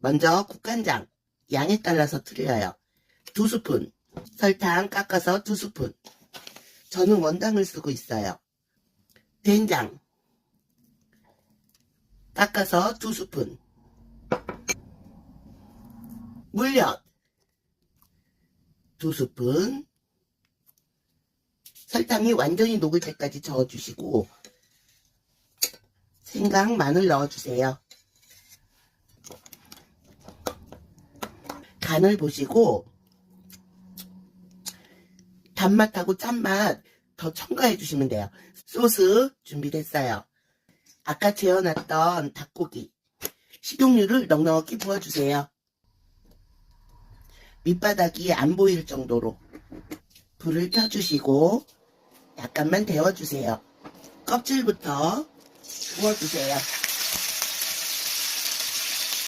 먼저 국간장 양에 따라서 틀려요. 두 스푼 설탕 깎아서 두 스푼 저는 원당을 쓰고 있어요. 된장 깎아서 두 스푼 물엿 두 스푼 설탕이 완전히 녹을 때까지 저어주시고 생강 마늘 넣어주세요. 간을 보시고 단맛하고 짠맛 더 첨가해 주시면 돼요. 소스 준비됐어요. 아까 재워놨던 닭고기 식용유를 넉넉히 부어주세요. 밑바닥이 안 보일 정도로 불을 켜주시고 약간만 데워주세요. 껍질부터 구워주세요.